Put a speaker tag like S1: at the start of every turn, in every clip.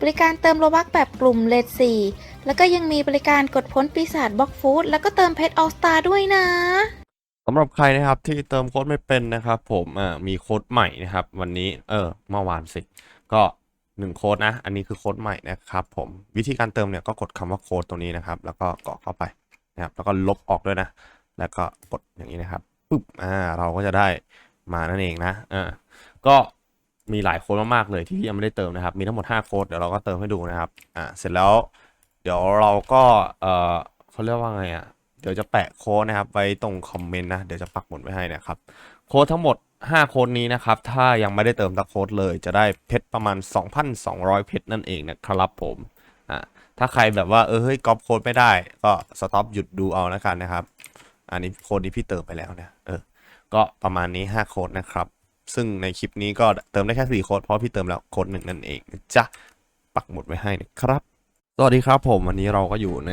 S1: บริการเติมโลบักแบบกลุ่มเลดซีแล้วก็ยังมีบริการกดพ้นปีศาจบล็อกฟู้ดแล้วก็เติมเพชรออสตาด้วยนะ
S2: สำหรับใครนะครับที่เติมโค้ดไม่เป็นนะครับผมอ่ามีโค้ดใหม่นะครับ วันนี้เออเมื่อวานสิ ก็หนึ่งโค้ดนะ อันนี้คือโค้ดใหม่นะครับผมวิธีการเติมเนี่ยก็กดคำว่าโค้ดตรงนี้นะครับ แล้วก็กรอกเข้าไปนะครับ แล้วก็ลบออกด้วยนะ แล้วก็กดอย่างนี้นะครับปุ๊บอ่าเราก็จะได้มานั่นเองนะอ่าก็ มีหลายโค้ดมากๆเลยที่ยังไม่ได้เติมนะครับ มีทั้งหมด 5 โค้ดเดี๋ยวเราก็เติมให้ดูนะครับอ่าเสร็จแล้ว เดี๋ยวเราก็เออเขาเรียกว่าไงอะเดี๋ยวจะแปะโค้ดนะครับไว้ตรงคอมเมนต์นะเดี๋ยวจะปักหมุดไว้ให้นะครับโค้ดทั้งหมด 5 โค้ดนี้นะครับ ถ้ายังไม่ได้เติมตักโค้ดเลย จะได้เพชรประมาณ 2,200 เพชรนั่นเองนะครับผมอ่าถ้าใครแบบว่าเออเฮ้ยก๊อปโค้ดไม่ได้ ก็สต็อปหยุดดูเอาแล้วกันนะครับ อันนี้โค้ดนี้พี่เติมไปแล้วนะเออก็ประมาณนี้ 5 โค้ดนะครับ ซึ่งในคลิปนี้ก็เติมได้แค่ 4 โค้ดเพราะพี่เติมแล้วโค้ดหนึ่งนั่นเองจ๊ะปักหมุดไว้ให้นะครับ สวัสดีครับผมวันนี้เราก็อยู่ใน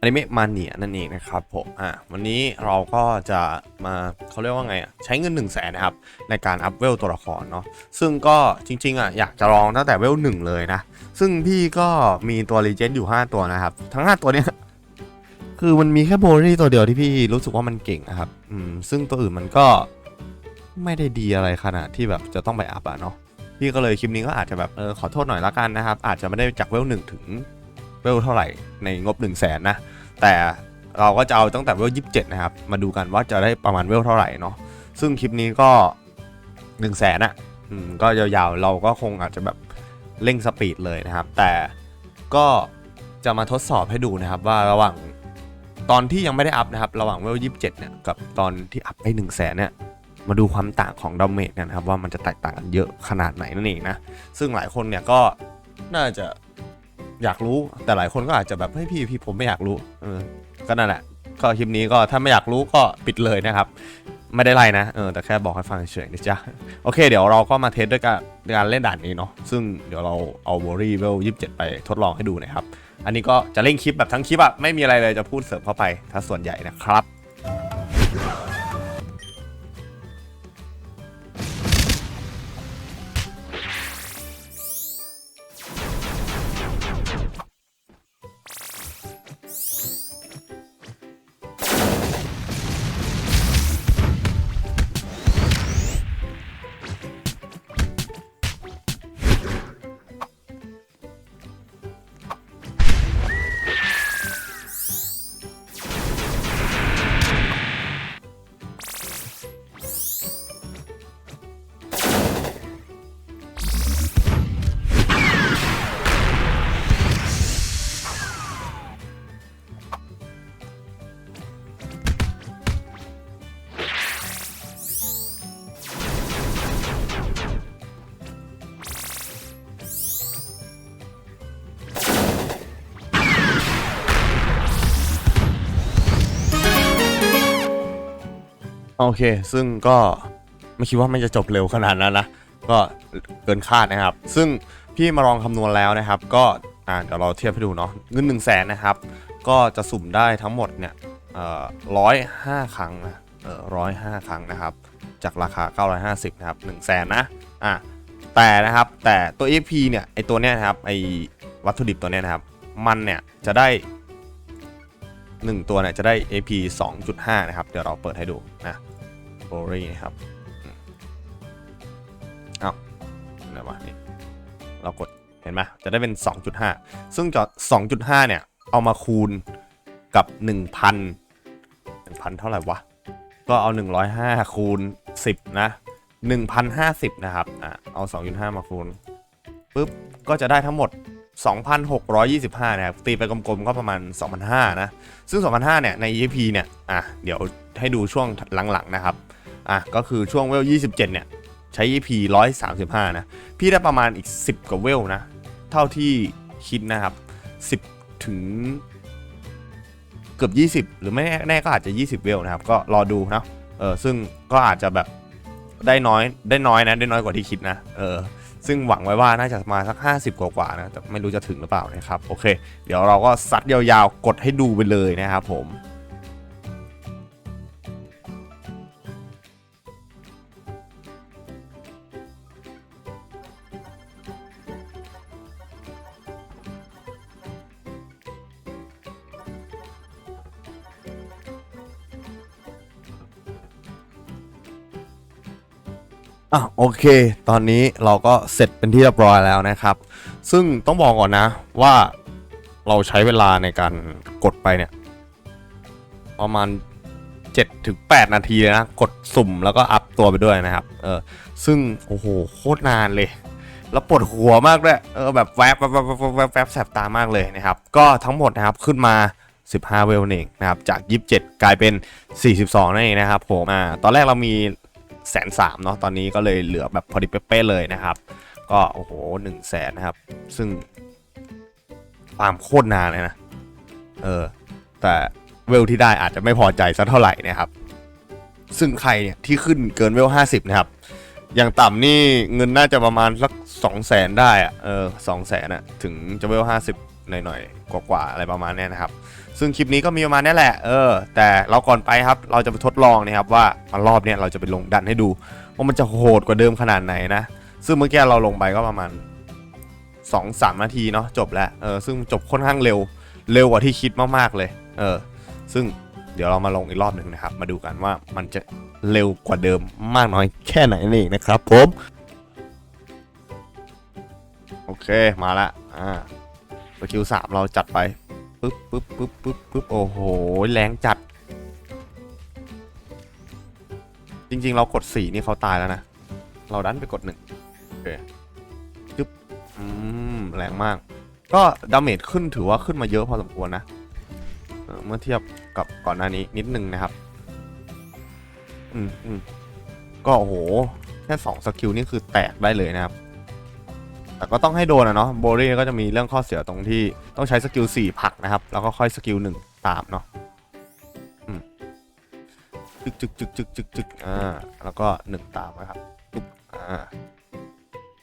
S2: อนิเมะมาเนียนั่นเองนะครับผมอะวันนี้เราก็จะมาเขาเรียกว่าไงอะใช้เงิน1นึ่งแสนนะครับ ในการอัพเวลตัวละครเนาะซึ่งก็จริงๆอะอยากจะลองตั้งแต่เวลหนึ่งเลยนะ ซึ่งพี่ก็มีตัวรีเจนต์อยู่ 5 ตัวนะครับ ทั้ง 5 ตัวเนี้ยคือมันมีแค่โบลี่ตัวเดียวที่พี่รู้สึกว่ามันเก่งนะครับอืมซึ่งตัวอื่นมันก็ ไม่ได้ดีอะไรขนาดที่แบบจะต้องไปอัพอะเนาะพี่ก็เลยคลิปนี้ก็อาจจะแบบเออขอโทษหน่อยละกันนะครับ อาจจะไม่ได้จากเวลหนึ่งถึงเวลเท่าไหร่ในงบ1นึ่งแสนนะ แต่เราก็จะเอาตั้งแต่เวลยี่สิบเจ็ดนะครับ มาดูกันว่าจะได้ประมาณเวลเท่าไหร่เนาะซึ่งคลิปนี้ก็1นึ่งแสนอะก็ยาวๆเราก็คงอาจจะแบบเร่งสปีดเลยนะครับ แต่ก็จะมาทดสอบให้ดูนะครับว่าระหว่างตอนที่ยังไม่ได้อัพนะครับ ระหว่างเวลยี่สิบเจ็ดเนี่ยกับตอนที่อัพไป1นึ่งแสนเนี่ย มาดูความต่างของดาเมจกันนะครับว่ามันจะแตกต่างกันเยอะขนาดไหนนั่นเองนะ ซึ่งหลายคนเนี่ยก็น่าจะอยากรู้แต่หลายคนก็อาจจะแบบเฮ้ยพี่พี่ผมไม่อยากรู้เออก็นั่นแหละก็คลิปนี้ก็ถ้าไม่อยากรู้ก็ปิดเลยนะครับ ไม่ได้ไล่นะเออแต่แค่บอกให้ฟังเฉยๆนะจ๊ะโอเค เดี๋ยวเราก็มาเทสด้วยการการเล่นด่านนี้เนาะซึ่งเดี๋ยวเราเอาวอรี่เวลยี่สิบเจ็ดไปทดลองให้ดูนะครับ อันนี้ก็จะเล่นคลิปแบบทั้งคลิปอะไม่มีอะไรเลยจะพูดเสริมเข้าไปถ้าส่วนใหญ่นะครับ โอเค ซึ่งก็ไม่คิดว่ามันจะจบเร็วขนาดนั้นนะ ก็เกินคาดนะครับ ซึ่งพี่มาลองคำนวณแล้วนะครับ ก็อ่าเดี๋ยวเราเทียบให้ดูเนาะเงิน1นึ่งแสนนะครับ ก็จะสุ่มได้ทั้งหมดเนี่ยร้อยห้าครั้งนะเออร้อยห้าครั้งนะครับ จากราคา 950 นะครับ1นึ่งแสนนะอะแต่นะครับแต่ตัว EP เนี่ยไอตัวเนี้ยนะครับไอวัตถุดิบตัวเนี้ยนะครับ มันเนี่ยจะได้ 1 ตัวเนี่ยจะได้ AP 2.5 นะครับ เดี๋ยวเราเปิดให้ดูนะ โบรี่นะครับอืมเอาอะไรวะนี่เรากดเห็นไหมจะได้เป็น 2.5 ซึ่งจะ2.5 เนี่ย เอามาคูณกับ 1,000 1,000 เท่าไหร่วะ ก็เอา 105 คูณ 10 นะ 1,050 นะครับ อะ เอา 2.5 มาคูณปุ๊บ ก็จะได้ทั้งหมด 2,625 นะครับ ตีไปกลมๆ ก็ประมาณ 2,500 นะ ซึ่ง 2,500 เนี่ย ใน EP เนี่ย อะ เดี๋ยวให้ดูช่วงหลังๆ นะครับ อะก็คือช่วงเวล 27 เนี่ย ใช้ EP 135 นะ พี่ได้ประมาณอีก 10 กว่าเวลนะ เท่าที่คิดนะครับ 10 ถึงเกือบ 20 หรือไม่แน่ก็อาจจะ 20 เวลนะครับ ก็รอดูนะเออซึ่งก็อาจจะแบบได้น้อยได้น้อยนะ ได้น้อยกว่าที่คิดนะ เออ ซึ่งหวังไว้ว่าน่าจะมาสัก 50 กว่าๆนะแต่ไม่รู้จะถึงหรือเปล่านะครับ โอเค เดี๋ยวเราก็ซัดยาวๆ กดให้ดูไปเลยนะครับผม อะโอเค ตอนนี้เราก็เสร็จเป็นที่เรียบร้อยแล้วนะครับ ซึ่งต้องบอกก่อนนะว่าเราใช้เวลาในการกดไปเนี่ยประมาณ7ถึง8นาทีเลยนะ กดสุ่มแล้วก็อัพตัวไปด้วยนะครับ เออ ซึ่ง โอ้โห โคตรนานเลย แล้วปวดหัวมากด้วยเออ แบบแวบแวบแวบแวบแวบแสบตามากเลยนะครับ ก็ทั้งหมดนะครับ ขึ้นมา 15 เวลเองนะครับ จาก 27 กลายเป็น 42 นั่นเองนะครับผม อ่า ตอนแรกเรามี แสนสามเนาะตอนนี้ก็เลยเหลือแบบพอดีเป๊ะเลยนะครับ ก็โอ้โหหนึ่งแสนนะครับ ซึ่งฟามโคตรนานเลยนะ เออ แต่เวลที่ได้อาจจะไม่พอใจสักเท่าไหร่นะครับ ซึ่งใครเนี่ยที่ขึ้นเกินเวลห้าสิบนะครับ อย่างต่ำนี่เงินน่าจะประมาณสักสองแสนได้อะเออสองแสนอะถึงจะเวลห้าสิบ หน่อยๆ กว่าๆ อะไรประมาณนี้นะครับ ซึ่งคลิปนี้ก็มีประมาณนี้แหละ เออ แต่เราก่อนไปครับ เราจะไปทดลองนะครับว่ามารอบเนี้ยเราจะไปลงดันให้ดูว่ามันจะโหดกว่าเดิมขนาดไหนนะ ซึ่งเมื่อกี้เราลงไปก็ประมาณ2 3นาทีเนาะจบแล้ว เออ ซึ่งจบค่อนข้างเร็ว เร็วกว่าที่คิดมากๆเลย เออ ซึ่งเดี๋ยวเรามาลงอีกรอบหนึ่งนะครับ มาดูกันว่ามันจะเร็วกว่าเดิมมากน้อยแค่ไหนนี่นะครับผม โอเค มาละ อ่า สกิลสามเราจัดไปปึ๊บปึ๊บปึ๊บปึ๊บปึ๊บโอ้โห แรงจัด จริง ๆ เรากดสี่นี่เขาตายแล้วนะ เราดันไปกดหนึ่งโอเคจึ๊บอืมแรงมาก ก็ดาเมจขึ้นถือว่าขึ้นมาเยอะพอสมควรนะเเมื่อเทียบกับก่อนหน้านี้นิดนึงนะครับ อืมอืมก็โอ้โห แค่สองสกิลนี่คือแตกได้เลยนะครับ แต่ก็ต้องให้โดนอะเนาะโบรี่ก็จะมีเรื่องข้อเสียตรงที่ต้องใช้สกิลสี่ผักนะครับ แล้วก็ค่อยสกิลหนึ่งตามเนาะจึกจึกจึกจึกจึกจึกอ่าแล้วก็หนึ่งตามนะครับปึ๊บอ่า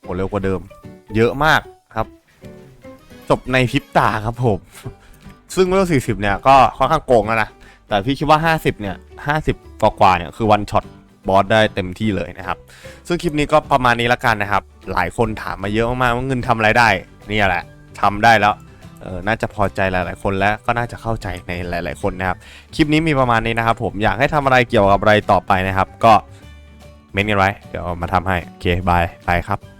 S2: โหเร็วกว่าเดิม เยอะมากครับ จบในพริบตาครับผมซึ่งเวลสี่สิบเนี่ยก็ค่อนข้างโกงแล้วนะแต่พี่คิดว่า 50 เนี่ย 50 กว่าๆเนี่ยคือวันช็อต บอสได้เต็มที่เลยนะครับ ซึ่งคลิปนี้ก็ประมาณนี้ละกันนะครับ หลายคนถามมาเยอะมากๆว่าเงินทำอะไรได้นี่แหละทำได้แล้วเออน่าจะพอใจหลาย ๆ คนและก็น่าจะเข้าใจในหลาย ๆ คนนะครับ คลิปนี้มีประมาณนี้นะครับ ผมอยากให้ทำอะไรเกี่ยวกับอะไรต่อไปนะครับ ก็เมนกันไว้เดี๋ยวมาทำให้โอเคบายไปครับ